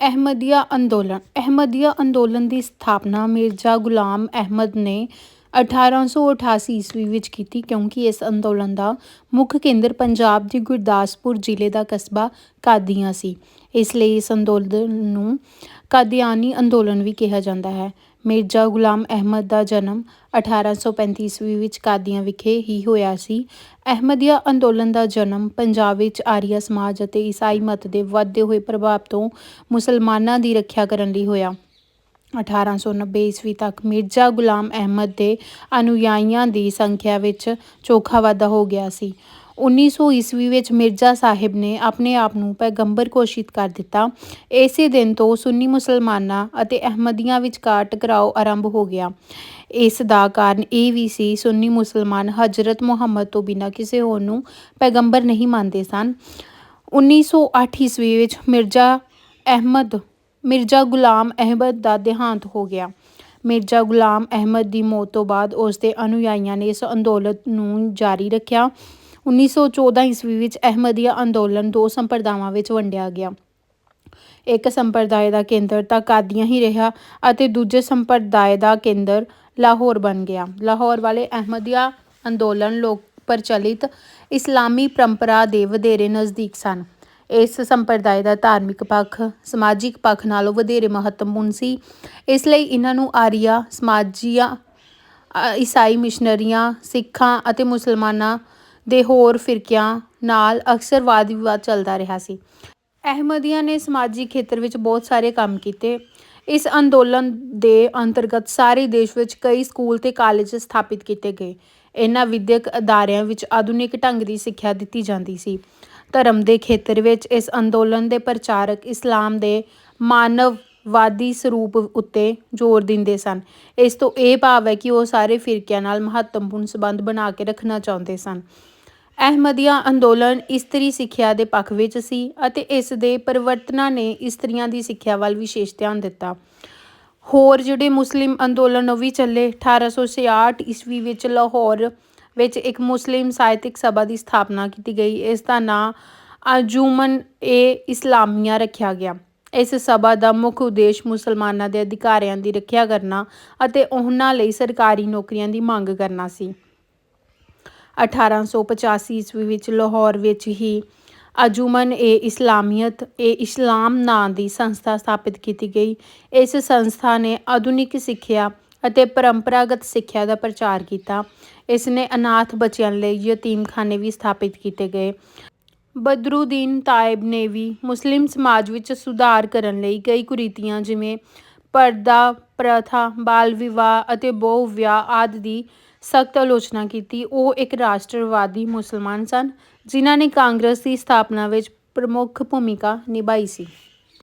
ਅਹਿਮਦੀਆ ਅੰਦੋਲਨ। ਅਹਿਮਦੀਆ ਅੰਦੋਲਨ ਦੀ ਸਥਾਪਨਾ ਮਿਰਜ਼ਾ ਗੁਲਾਮ ਅਹਿਮਦ ਨੇ 1888 ਈਸਵੀ ਵਿੱਚ ਕੀਤੀ ਕਿਉਂਕਿ ਇਸ ਅੰਦੋਲਨ ਦਾ ਮੁੱਖ ਕੇਂਦਰ ਪੰਜਾਬ ਦੇ ਗੁਰਦਾਸਪੁਰ ਜ਼ਿਲ੍ਹੇ ਦਾ ਕਸਬਾ ਕਾਦੀਆਂ ਸੀ। ਇਸ ਲਈ ਇਸ ਅੰਦੋਲਨ ਨੂੰ ਕਾਦੀਆਨੀ ਅੰਦੋਲਨ ਵੀ ਕਿਹਾ ਜਾਂਦਾ ਹੈ। ਮਿਰਜ਼ਾ ਗੁਲਾਮ ਅਹਿਮਦ ਦਾ ਜਨਮ 1835 ਈਸਵੀ ਵਿੱਚ ਕਾਦੀਆਂ ਵਿਖੇ ਹੀ ਹੋਇਆ ਸੀ। ਅਹਿਮਦੀਆ ਅੰਦੋਲਨ ਦਾ ਜਨਮ ਪੰਜਾਬ ਵਿੱਚ ਆਰੀਆ ਸਮਾਜ ਅਤੇ ਈਸਾਈ ਮਤ ਦੇ ਵੱਧਦੇ ਹੋਏ ਪ੍ਰਭਾਵ ਤੋਂ ਮੁਸਲਮਾਨਾਂ ਦੀ ਰੱਖਿਆ ਕਰਨ ਲਈ ਹੋਇਆ। 1890 ਈਸਵੀ ਤੱਕ ਮਿਰਜ਼ਾ ਗੁਲਾਮ ਅਹਿਮਦ ਦੇ ਅਨੁਯਾਈਆਂ ਦੀ ਸੰਖਿਆ ਵਿੱਚ ਚੋਖਾ ਵਾਧਾ ਹੋ ਗਿਆ ਸੀ। 1900 ਈਸਵੀ ਵਿੱਚ ਮਿਰਜ਼ਾ ਸਾਹਿਬ ਨੇ ਆਪਣੇ ਆਪ ਨੂੰ ਪੈਗੰਬਰ ਘੋਸ਼ਿਤ ਕਰ ਦਿੱਤਾ। ਇਸੇ ਦਿਨ ਤੋਂ ਸੁੰਨੀ ਮੁਸਲਮਾਨਾਂ ਅਤੇ ਅਹਿਮਦੀਆਂ ਵਿਚਕਾਰ ਟਕਰਾਓ ਆਰੰਭ ਹੋ ਗਿਆ। ਇਸ ਦਾ ਕਾਰਨ ਇਹ ਵੀ ਸੀ, ਸੁੰਨੀ ਮੁਸਲਮਾਨ ਹਜ਼ਰਤ ਮੁਹੰਮਦ ਤੋਂ ਬਿਨਾਂ ਕਿਸੇ ਹੋਰ ਨੂੰ ਪੈਗੰਬਰ ਨਹੀਂ ਮੰਨਦੇ ਸਨ। 1908 ਈਸਵੀ ਵਿੱਚ ਮਿਰਜ਼ਾ ਅਹਿਮਦ ਮਿਰਜ਼ਾ ਗੁਲਾਮ ਅਹਿਮਦ ਦਾ ਦੇਹਾਂਤ ਹੋ ਗਿਆ। ਮਿਰਜ਼ਾ ਗੁਲਾਮ ਅਹਿਮਦ ਦੀ ਮੌਤ ਤੋਂ ਬਾਅਦ ਉਸ ਦੇ ਅਨੁਯਾਈਆਂ ਨੇ ਇਸ ਅੰਦੋਲਨ ਨੂੰ ਜਾਰੀ ਰੱਖਿਆ। 1914 ਈਸਵੀ ਵਿੱਚ ਅਹਿਮਦੀਆ ਅੰਦੋਲਨ ਦੋ ਸੰਪਰਦਾਵਾਂ ਵਿੱਚ ਵੰਡਿਆ ਗਿਆ। ਇੱਕ ਸੰਪਰਦਾਇ ਦਾ ਕੇਂਦਰ ਤਾਂ ਕਾਦੀਆਂ ਹੀ ਰਿਹਾ ਅਤੇ ਦੂਜੇ ਸੰਪਰਦਾਇ ਦਾ ਕੇਂਦਰ ਲਾਹੌਰ ਬਣ ਗਿਆ। ਲਾਹੌਰ ਵਾਲੇ ਅਹਿਮਦੀਆ ਅੰਦੋਲਨ ਲੋਕ ਪ੍ਰਚਲਿਤ ਇਸਲਾਮੀ ਪਰੰਪਰਾ ਦੇ ਵਧੇਰੇ ਨਜ਼ਦੀਕ ਸਨ। ਇਸ ਸੰਪਰਦਾਇ ਦਾ ਧਾਰਮਿਕ ਪੱਖ, ਸਮਾਜਿਕ ਪੱਖ ਨਾਲੋਂ ਵਧੇਰੇ ਮਹੱਤਵਪੂਰਨ ਸੀ। ਇਸ ਲਈ ਇਹਨਾਂ ਨੂੰ ਆਰੀਆ, ਸਮਾਜੀਆਂ ਈਸਾਈ ਮਿਸ਼ਨਰੀਆਂ, ਸਿੱਖਾਂ ਅਤੇ ਮੁਸਲਮਾਨਾਂ ਦੇ ਹੋਰ ਫਿਰਕਿਆਂ ਨਾਲ ਅਕਸਰ ਵਾਦ ਵਿਵਾਦ ਚੱਲਦਾ ਰਿਹਾ ਸੀ। ਅਹਿਮਦੀਆਂ ਨੇ ਸਮਾਜਿਕ ਖੇਤਰ ਵਿੱਚ ਬਹੁਤ ਸਾਰੇ ਕੰਮ ਕੀਤੇ। ਇਸ ਅੰਦੋਲਨ ਦੇ ਅੰਤਰਗਤ ਸਾਰੇ ਦੇਸ਼ ਵਿੱਚ ਕਈ ਸਕੂਲ ਤੇ ਕਾਲਜ ਸਥਾਪਿਤ ਕੀਤੇ ਗਏ। ਇਹਨਾਂ ਵਿਦਿਅਕ ਅਦਾਰਿਆਂ ਵਿੱਚ ਆਧੁਨਿਕ ਢੰਗ ਦੀ ਸਿੱਖਿਆ ਦਿੱਤੀ ਜਾਂਦੀ ਸੀ। ਧਰਮ ਦੇ ਖੇਤਰ ਵਿੱਚ ਇਸ ਅੰਦੋਲਨ ਦੇ ਪ੍ਰਚਾਰਕ ਇਸਲਾਮ ਦੇ ਮਾਨਵਵਾਦੀ ਸਰੂਪ ਉੱਤੇ ਜ਼ੋਰ ਦਿੰਦੇ ਸਨ। ਇਸ ਤੋਂ ਇਹ ਭਾਵ ਹੈ ਕਿ ਉਹ ਸਾਰੇ ਫਿਰਕਿਆਂ ਨਾਲ ਮਹੱਤਵਪੂਰਨ ਸਬੰਧ ਬਣਾ ਕੇ ਰੱਖਣਾ ਚਾਹੁੰਦੇ ਸਨ। ਅਹਿਮਦੀਆ ਅੰਦੋਲਨ ਇਸਤਰੀ ਸਿੱਖਿਆ ਦੇ ਪੱਖ ਵਿੱਚ ਸੀ ਅਤੇ ਇਸ ਦੇ ਪਰਿਵਰਤਨਾਂ ਨੇ ਇਸਤਰੀਆਂ ਦੀ ਸਿੱਖਿਆ ਵੱਲ ਵਿਸ਼ੇਸ਼ ਧਿਆਨ ਦਿੱਤਾ। ਹੋਰ ਜਿਹੜੇ ਮੁਸਲਿਮ ਅੰਦੋਲਨ ਉਹ ਵੀ ਚੱਲੇ 1866 ਈਸਵੀ ਵਿੱਚ ਲਾਹੌਰ ਵਿੱਚ ਇੱਕ ਮੁਸਲਿਮ ਸਾਹਿਤਿਕ ਸਭਾ ਦੀ ਸਥਾਪਨਾ ਕੀਤੀ ਗਈ। ਇਸ ਦਾ ਨਾਂ ਅਜੂਮਨ ਏ ਇਸਲਾਮੀਆ ਰੱਖਿਆ ਗਿਆ। ਇਸ ਸਭਾ ਦਾ ਮੁੱਖ ਉਦੇਸ਼ ਮੁਸਲਮਾਨਾਂ ਦੇ ਅਧਿਕਾਰਾਂ ਦੀ ਰੱਖਿਆ ਕਰਨਾ ਅਤੇ ਉਹਨਾਂ ਲਈ ਸਰਕਾਰੀ ਨੌਕਰੀਆਂ ਦੀ ਮੰਗ ਕਰਨਾ ਸੀ। 1885 ਈਸਵੀ ਵਿੱਚ ਲਾਹੌਰ ਵਿੱਚ ਹੀ ਅੰਜੁਮਨ ਏ ਇਸਲਾਮੀਅਤ, ਏ ਇਸਲਾਮ ਨਾਂ ਦੀ ਸੰਸਥਾ ਸਥਾਪਿਤ ਕੀਤੀ ਗਈ। ਇਸ ਸੰਸਥਾ ਨੇ ਆਧੁਨਿਕ ਸਿੱਖਿਆ ਅਤੇ ਪਰੰਪਰਾਗਤ ਸਿੱਖਿਆ ਦਾ ਪ੍ਰਚਾਰ ਕੀਤਾ। ਇਸ ਨੇ ਅਨਾਥ ਬੱਚਿਆਂ ਲਈ ਯਤੀਮਖਾਨੇ ਵੀ ਸਥਾਪਿਤ ਕੀਤੇ ਗਏ। ਬਦਰੁਦੀਨ ਤਾਇਬ ਨੇ ਵੀ ਮੁਸਲਿਮ ਸਮਾਜ ਵਿੱਚ ਸੁਧਾਰ ਕਰਨ ਲਈ ਕਈ ਕੁਰੀਤੀਆਂ ਜਿਵੇਂ ਪਰਦਾ, ਪ੍ਰਥਾ, ਬਾਲ ਵਿਵਾਹ ਅਤੇ ਬਹੁ ਵਿਆਹ ਆਦਿ ਦੀ ਸਖਤ ਆਲੋਚਨਾ ਕੀਤੀ। ਉਹ ਇੱਕ ਰਾਸ਼ਟਰਵਾਦੀ ਮੁਸਲਮਾਨ ਸਨ, ਜਿਨ੍ਹਾਂ ਨੇ ਕਾਂਗਰਸ ਦੀ ਸਥਾਪਨਾ ਵਿੱਚ ਪ੍ਰਮੁੱਖ ਭੂਮਿਕਾ ਨਿਭਾਈ ਸੀ।